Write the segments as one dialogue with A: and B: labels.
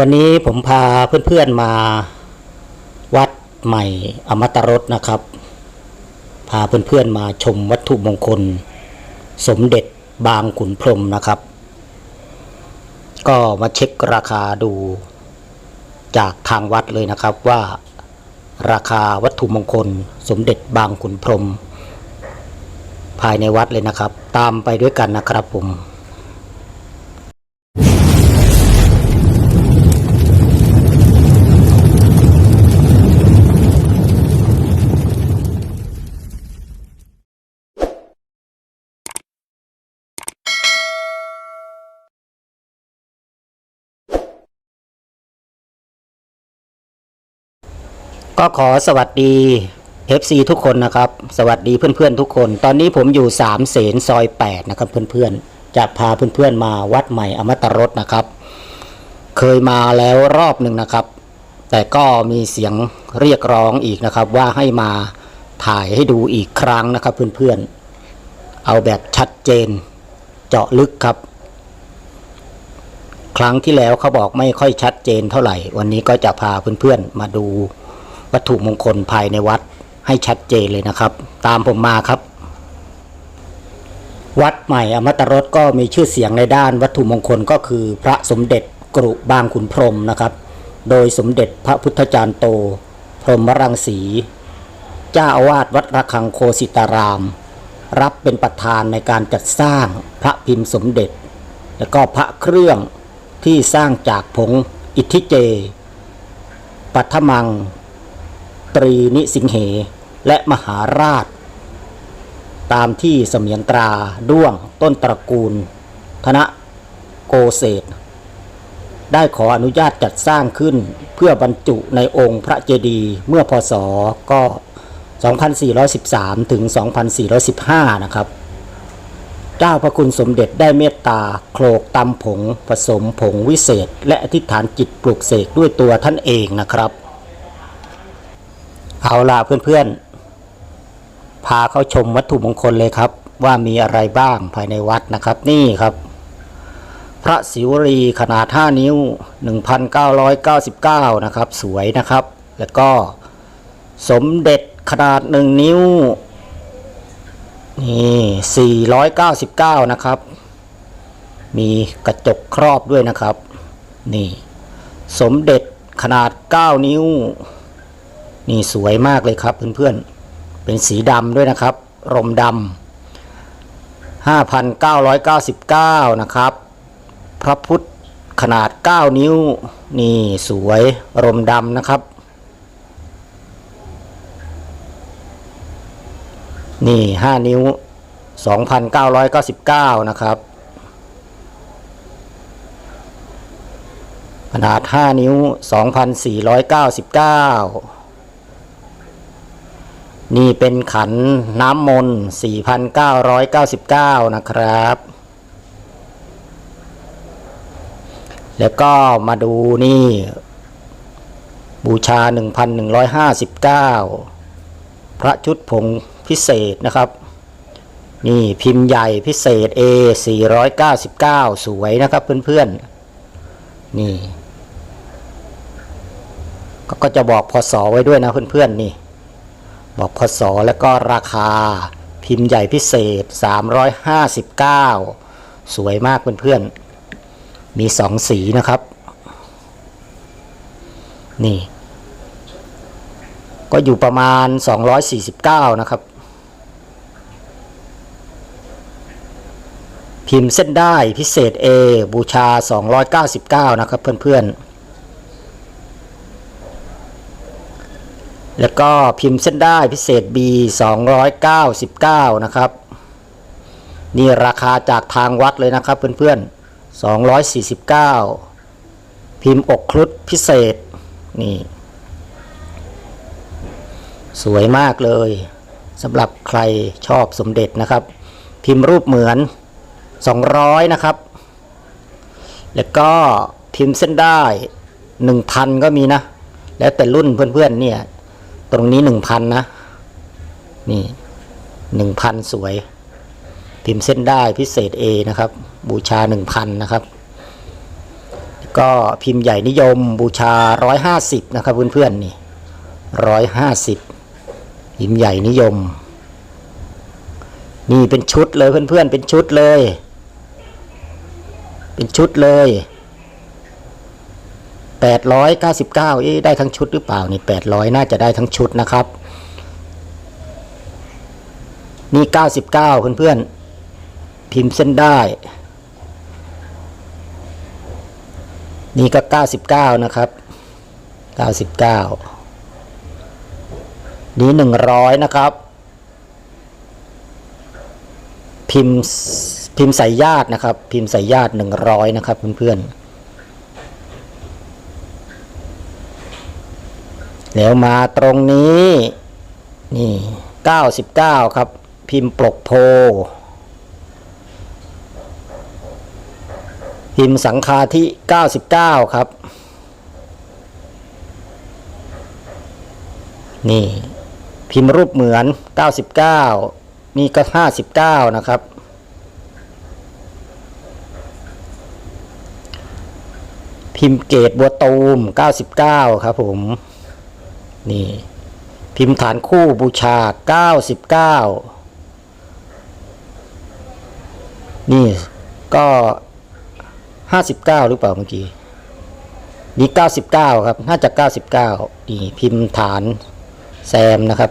A: วันนี้ผมพาเพื่อนๆมาวัดใหม่อมตรสนะครับ พาเพื่อนๆมาชมวัตถุมงคล สมเด็จบางขุนพรมนะครับ ก็มาเช็คราคาดูจากทางวัดเลยนะครับว่าราคาวัตถุมงคล สมเด็จบางขุนพรม ภายในวัดเลยนะครับ ตามไปด้วยกันนะครับผม ก็ขอสวัสดี FC ทุกคนนะครับ สวัสดีเพื่อนๆทุกคน ตอนนี้ผมอยู่สามเสนซอย 8 นะครับเพื่อนๆ จะพาเพื่อนๆมาวัดใหม่อมตะรสนะครับ เคยมาแล้วรอบหนึ่งนะครับ แต่ก็มีเสียงเรียกร้องอีกนะครับ ว่าให้มาถ่ายให้ดูอีกครั้งนะครับเพื่อนๆ เอาแบบชัดเจน เจาะลึกครับ ครั้งที่แล้วเขาบอกไม่ค่อยชัดเจนเท่าไหร่ วันนี้ก็จะพาเพื่อนๆมาดู วัตถุมงคลภายในวัดให้ชัดเจนเลยนะครับ ตามผมมาครับ วัดใหม่อมตะรสก็มีชื่อเสียงในด้านวัตถุมงคลก็คือพระสมเด็จกรุบางขุนพรมนะครับ โดยสมเด็จพระพุทธจารย์โต พรหมรังสี เจ้าอาวาสวัดระฆังโคสิตาราม รับเป็นประธานในการจัดสร้างพระพิมพ์สมเด็จ แล้วก็พระเครื่องที่สร้างจากผงอิทธิเจ ปัทมัง ตรีนิสิงเห และมหาราช ตามที่เสมียนตราด้วงต้นตระกูลธนโกเศษได้ขออนุญาตจัดสร้างขึ้นเพื่อบรรจุในองค์พระเจดีย์เมื่อพศก็ 2413 ถึง 2415 นะครับ เจ้าพระคุณสมเด็จได้เมตตาโคลกตำผง ผสมผงวิเศษ และอธิษฐานจิตปลุกเสกด้วยตัวท่านเองนะครับ เอาล่ะเพื่อนๆ พาเข้าชมวัตถุมงคลเลยครับ ว่ามีอะไรบ้างภายในวัดนะครับ นี่ครับ พระศิวรีขนาด 5 นิ้ว 1,999 นะครับ สวยนะครับ แล้วก็สมเด็จขนาด 1 นิ้ว นี่ 499 นะครับ มีกระจกครอบด้วยนะครับ นี่ สมเด็จขนาด 9 นิ้ว นี่สวยมากเลยครับเพื่อนๆ เป็นสีดำด้วยนะครับ รมดำ5,999 นะครับ พระพุทธขนาด 9 นิ้ว นี่สวยรมดำนะครับ นี่ 5 นิ้ว 2,999 นะครับ ขนาด 5 นิ้ว 2,499 นี่เป็นขันน้ำมนต์4,999 นะครับ แล้วก็มาดูนี่ บูชา 1,159 พระชุดผงพิเศษนะครับ นี่พิมพ์ใหญ่พิเศษ A 499 สวยนะครับเพื่อนๆ นี่ ก็จะบอกพศไว้ด้วยนะเพื่อนๆ นี่ บอกพศแล้วก็ราคาพิมพ์ใหญ่พิเศษ 359 สวยมากเพื่อนๆ มีสองสีนะครับ นี่ ก็อยู่ประมาณ 249 นะครับ พิมพ์เส้นได้พิเศษ A บูชา 299 นะครับเพื่อนๆ แล้วก็พิมพ์เส้นได้พิเศษ B 299 นะครับ นี่ราคาจากทางวัดเลยนะครับเพื่อนๆ 249 พิมพ์อกครุฑพิเศษ นี่ สวยมากเลยสำหรับใครชอบสมเด็จนะครับ พิมพ์รูปเหมือน 200 นะครับ แล้วก็พิมพ์เส้นได้ 1,000 ก็มีนะ แล้วแต่รุ่นเพื่อนๆเนี่ย รงนี้1,000นนะ นี่1,000สวย พิมพ์เส้นได้พิเศษ A นะครับ บูชา1,000นะครับ ก็พิมพ์ใหญ่นิยมบูชา150นะครับเพื่อนๆนี่150พิมพ์ใหญ่นิยม นี่เป็นชุดเลยเพื่อนๆเป็นชุดเลย เป็นชุดเลย 899 เอ๊ะได้ทั้งชุดหรือเปล่านี่800 น่าจะได้ทั้งชุดนะครับ นี่ 99 เพื่อนๆ พิมพ์เส้นได้ นี่ก็ 99 นะครับ 99 นี่ 100 นะครับ พิมพ์พิมพ์สายญาตินะครับ พิมพ์สายญาติ 100 นะครับเพื่อนๆ แล้วมาตรงนี้ นี่ 99 ครับ พิมพ์ปลกโพ พิมพ์สังคาที่ 99 ครับ นี่ พิมพ์รูปเหมือน 99 นี่ก็ 59 นะครับพิมพ์เกตบัวตูม 99 ครับผม นี่พิมพ์ฐานคู่บูชา 99 นี่ก็ 59 หรือเปล่าเมื่อกี้ นี่ 99 ครับน่าจะ 99 นี่พิมพ์ฐานแซมนะครับ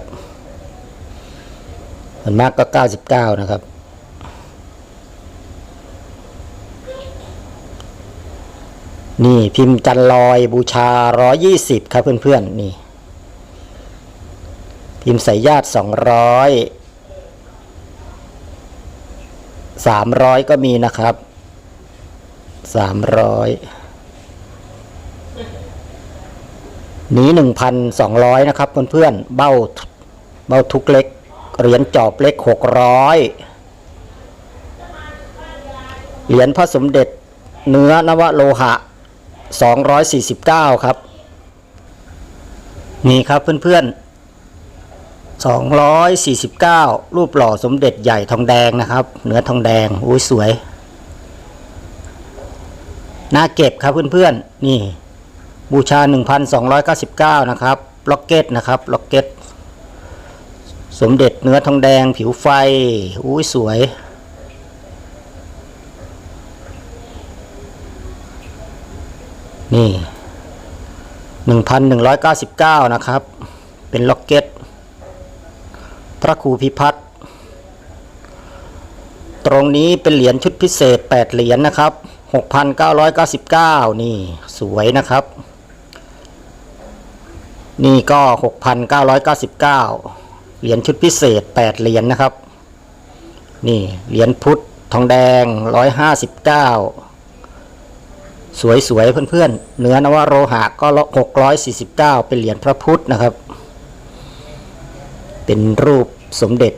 A: ส่วนมากก็ 99 นะครับ นี่พิมพ์จันลอยบูชา 120 ครับเพื่อนๆ นี่ พิมพ์สายญาติ 200 300 ก็มีนะครับ 300 นี้ 1,200 นะครับเพื่อนๆเบ้าเบ้าทุกเล็กเหรียญจอบเล็ก 600 เหรียญพระสมเด็จเนื้อนวโลหะ 249 ครับ นี่ครับเพื่อนๆ 249 รูปหล่อสมเด็จใหญ่ทองแดงนะครับ เนื้อทองแดงอุ้ยสวยน่าเก็บครับเพื่อนๆ นี่ บูชา 1,299 นะครับล็อกเก็ตนะครับล็อกเก็ต สมเด็จเนื้อทองแดงผิวไฟอุ้ยสวย นี่ 1,199 นะครับ เป็นล็อกเก็ต ระครูพิพัฒน์ตรงนี้เป็นเหรียญชุดพิเศษ 8 เหรียญนะครับ 6,999 นี่สวยนะครับ นี่ก็ 6,999 เหรียญชุดพิเศษ 8 เหรียญนะครับ นี่เหรียญพุทธทองแดง 159 สวยๆเพื่อนๆ เนื้อนวโรหะก็ 649 เป็นเหรียญพระพุทธนะครับ เป็นรูป สมเด็จ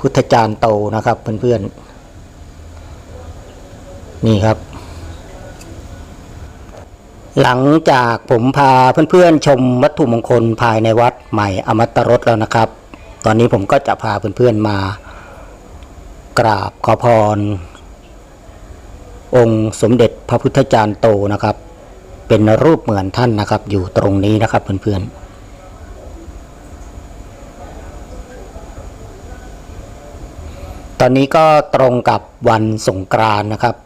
A: พุทธจารย์โตนะครับเพื่อนๆ นี่ครับ หลังจากผมพาเพื่อนๆ ชมวัตถุมงคลภายในวัดใหม่อมตรสแล้วนะครับ ตอนนี้ผมก็จะพาเพื่อนๆมากราบขอพร องค์สมเด็จพระพุทธจารย์โตนะครับ เป็นรูปเหมือนท่านนะครับ อยู่ตรงนี้นะครับเพื่อนๆ ตอนนี้ก็ตรงกับวันสงกรานนะครับ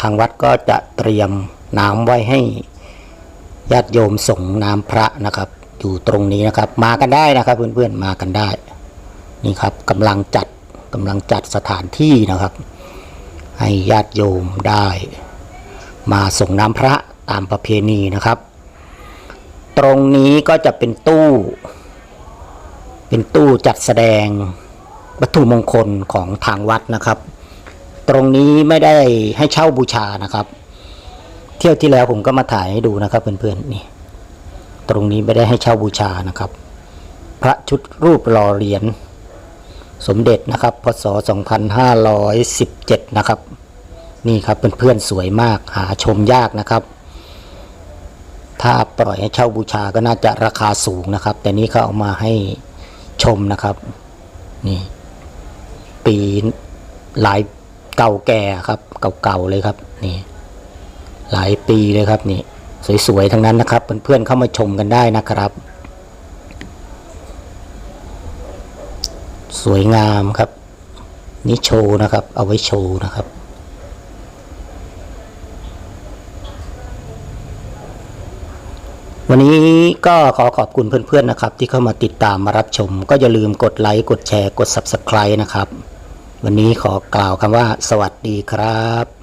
A: ทางวัดก็จะเตรียมน้ำไว้ให้ญาติโยมส่งน้ำพระนะครับ อยู่ตรงนี้นะครับ มากันได้นะครับเพื่อนๆมากันได้ นี่ครับกำลังจัดกำลังจัดสถานที่นะครับ ให้ญาติโยมได้ มาส่งน้ำพระตามประเพณีนะครับ ตรงนี้ก็จะเป็นตู้ เป็นตู้จัดแสดง วัตถุมงคลของทางวัดนะครับ ตรงนี้ไม่ได้ให้เช่าบูชานะครับ เที่ยวที่แล้วผมก็มาถ่ายให้ดูนะครับเพื่อนๆนี่ ตรงนี้ไม่ได้ให้เช่าบูชานะครับ พระชุดรูปหล่อเหรียญสมเด็จนะครับ พศ 2517 นะครับ นี่ครับเพื่อนๆสวยมากหาชมยากนะครับ ถ้าปล่อยให้เช่าบูชาก็น่าจะราคาสูงนะครับ แต่นี้เขาเอามาให้ชมนะครับ นี่ ปีหลายเก่าแก่ครับเก่าๆเลยครับนี่หลายปีเลยครับนี่สวยๆทั้งนั้นนะครับเพื่อนๆเข้ามาชมกันได้นะครับ สวยงามครับ นี่โชว์นะครับ เอาไว้โชว์นะครับ วันนี้ก็ขอขอบคุณเพื่อนๆนะครับ ที่เข้ามาติดตามมารับชม ก็อย่าลืมกดไลค์กดแชร์กด Subscribe นะครับ วันนี้ขอกล่าวคำว่า สวัสดีครับ